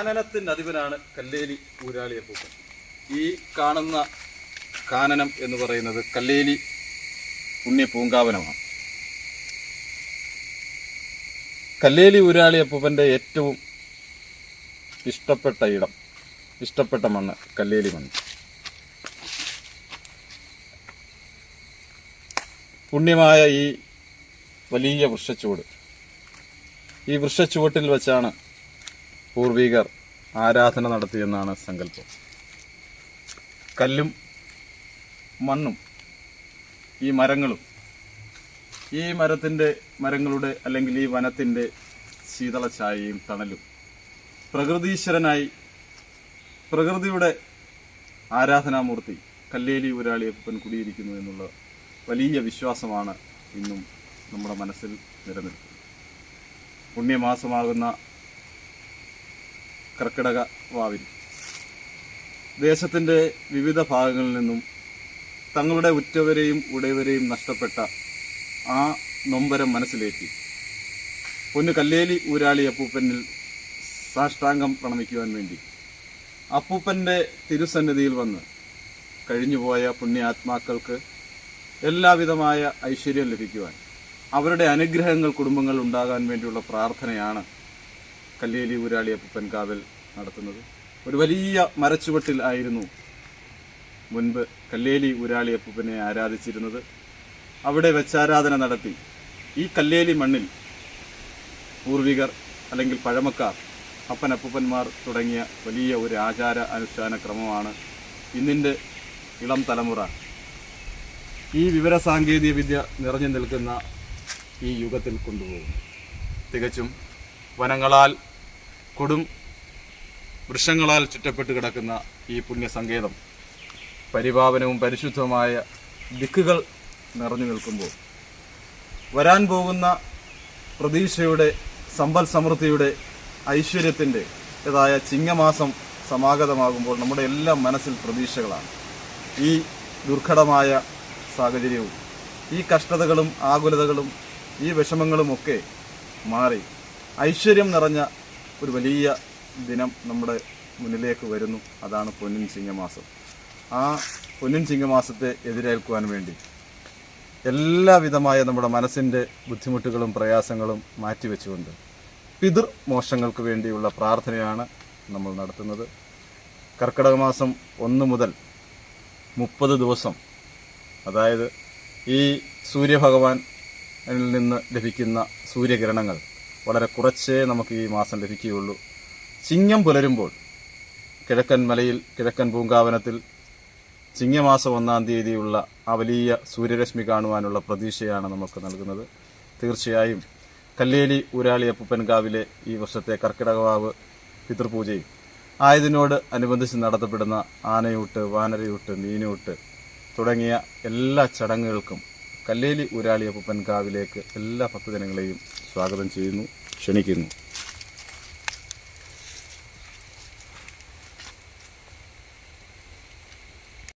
കാനനത്തിന്റെ അധിപനാണ് കല്ലേലി ഊരാളിയപ്പൂപ്പൻ ഈ കാണുന്ന കാനനം എന്ന് പറയുന്നത് കല്ലേലി പുണ്യ പൂങ്കാവനമാണ്. കല്ലേലി ഊരാളിയപ്പൂപ്പന്റെ ഏറ്റവും ഇഷ്ടപ്പെട്ട ഇടം ഇഷ്ടപ്പെട്ട മണ്ണ് കല്ലേലി മണ്ണ്. പുണ്യമായ ഈ വലിയ വൃക്ഷച്ചുവട്. ഈ വൃക്ഷച്ചുവട്ടിൽ വെച്ചാണ് പൂർവികർ ആരാധന നടത്തിയെന്നാണ് സങ്കല്പം. കല്ലും മണ്ണും ഈ മരങ്ങളും ഈ മരത്തിന്റെ മരങ്ങളുടെ അല്ലെങ്കിൽ ഈ വനത്തിന്റെ ശീതള ഛായയും തണലും പ്രകൃതീശ്വരനായി പ്രകൃതിയുടെ ആരാധനാമൂർത്തി കല്ലേലി ഊരാളിയപ്പൻ കുടിയിരിക്കുന്നു എന്നുള്ള വലിയ വിശ്വാസമാണ് ഇന്നും നമ്മുടെ മനസ്സിൽ നിലനിൽക്കുന്നത്. പുണ്യമാസമാകുന്ന കർക്കിടക വാവിൽ. ദേശത്തിന്റെ വിവിധ ഭാഗങ്ങളിൽ നിന്നും തങ്ങളുടെ ഉറ്റവരെയും ഉടയവരെയും നഷ്ടപ്പെട്ട ആ നൊമ്പരം മനസ്സിലേറ്റി. പൊന്നു കല്ലേലി ഊരാളി അപ്പൂപ്പനിൽ സാഷ്ടാംഗം പ്രണമിക്കുവാൻ വേണ്ടി. അപ്പൂപ്പന്റെ തിരുസന്നിധിയിൽ വന്ന് കഴിഞ്ഞുപോയ പുണ്യാത്മാക്കൾക്ക് എല്ലാവിധമായ ഐശ്വര്യം ലഭിക്കുവാൻ അവരുടെ അനുഗ്രഹങ്ങൾ കുടുംബങ്ങൾ ഉണ്ടാകാൻ വേണ്ടിയുള്ള പ്രാർത്ഥനയാണ് കല്ലേലി ഊരാളിയപ്പൻ കാവൽ നടത്തുന്നത്. ഒരു വലിയ മരച്ചുവട്ടിൽ ആയിരുന്നു മുൻപ് കല്ലേലി ഊരാളിയപ്പനെ ആരാധിച്ചിരുന്നത്. അവിടെ വെച്ചാരാധന നടത്തി. ഈ കല്ലേലി മണ്ണിൽ പൂർവികർ അല്ലെങ്കിൽ പഴമക്കാർ അപ്പൻ അപ്പൂപ്പന്മാർ തുടങ്ങിയ വലിയ ഒരു ആചാര അനുഷ്ഠാന ക്രമമാണ് ഇന്നിന്റെ ഇളം തലമുറ. ഈ വിവര സാങ്കേതിക വിദ്യ നിറഞ്ഞു നിൽക്കുന്ന ഈ യുഗത്തിൽ കൊണ്ടുപോകും തികച്ചും വനങ്ങളാൽ കൊടും വൃക്ഷങ്ങളാൽ ചുറ്റപ്പെട്ട് കിടക്കുന്ന ഈ പുണ്യസങ്കേതം പരിപാവനവും പരിശുദ്ധവുമായ ദിക്കുകൾ നിറഞ്ഞു നിൽക്കുമ്പോൾ വരാൻ പോകുന്ന പ്രതീക്ഷയുടെ സമ്പൽ സമൃദ്ധിയുടെ ഐശ്വര്യത്തിന്റെ ഇതായ ചിങ്ങമാസം സമാഗതമാകുമ്പോൾ നമ്മുടെ എല്ലാം മനസ്സിൽ പ്രതീക്ഷകളാണ്. ഈ ദുർഘടമായ സാഹചര്യവും ഈ കഷ്ടതകളും ആകുലതകളും ഈ വിഷമങ്ങളുമൊക്കെ മാറി ഐശ്വര്യം നിറഞ്ഞ ഒരു വലിയ ദിനം നമ്മുടെ മുന്നിലേക്ക് വരുന്നു. അതാണ് പൊന്നിൻ ചിങ്ങമാസം. ആ പൊന്നിൻ ചിങ്ങമാസത്തെ എതിരേൽക്കുവാൻ വേണ്ടി എല്ലാവിധമായ നമ്മുടെ മനസ്സിന്റെ ബുദ്ധിമുട്ടുകളും പ്രയാസങ്ങളും മാറ്റിവെച്ചുകൊണ്ട് പിതൃ മോശങ്ങൾക്ക് വേണ്ടിയുള്ള പ്രാർത്ഥനയാണ് നമ്മൾ നടത്തുന്നത്. കർക്കിടക മാസം ഒന്ന് മുതൽ മുപ്പത് ദിവസം അതായത് ഈ സൂര്യഭഗവാനിൽ നിന്ന് ലഭിക്കുന്ന സൂര്യകിരണങ്ങൾ വളരെ കുറച്ചേ നമുക്ക് ഈ മാസം ലഭിക്കുകയുള്ളൂ. ചിങ്ങം പുലരുമ്പോൾ കിഴക്കൻ മലയിൽ കിഴക്കൻ പൂങ്കാവനത്തിൽ ചിങ്ങമാസം ഒന്നാം തീയതിയുള്ള ആ വലിയ സൂര്യരശ്മി കാണുവാനുള്ള പ്രതീക്ഷയാണ് നമുക്ക് നൽകുന്നത്. തീർച്ചയായും കല്ലേലി ഊരാളി അപ്പൂപ്പൻകാവിലെ ഈ വർഷത്തെ കർക്കിടകവാവ് പിതൃപൂജയും ആയതിനോട് അനുബന്ധിച്ച് നടത്തപ്പെടുന്ന ആനയൂട്ട് വാനരയൂട്ട് മീനൂട്ട് തുടങ്ങിയ എല്ലാ ചടങ്ങുകൾക്കും കല്ലേലി ഊരാളി അപ്പൂപ്പൻകാവിലേക്ക് എല്ലാ ഭക്തജനങ്ങളെയും സ്വാഗതം ചെയ്യുന്നു ക്ഷണിക്കുന്നു.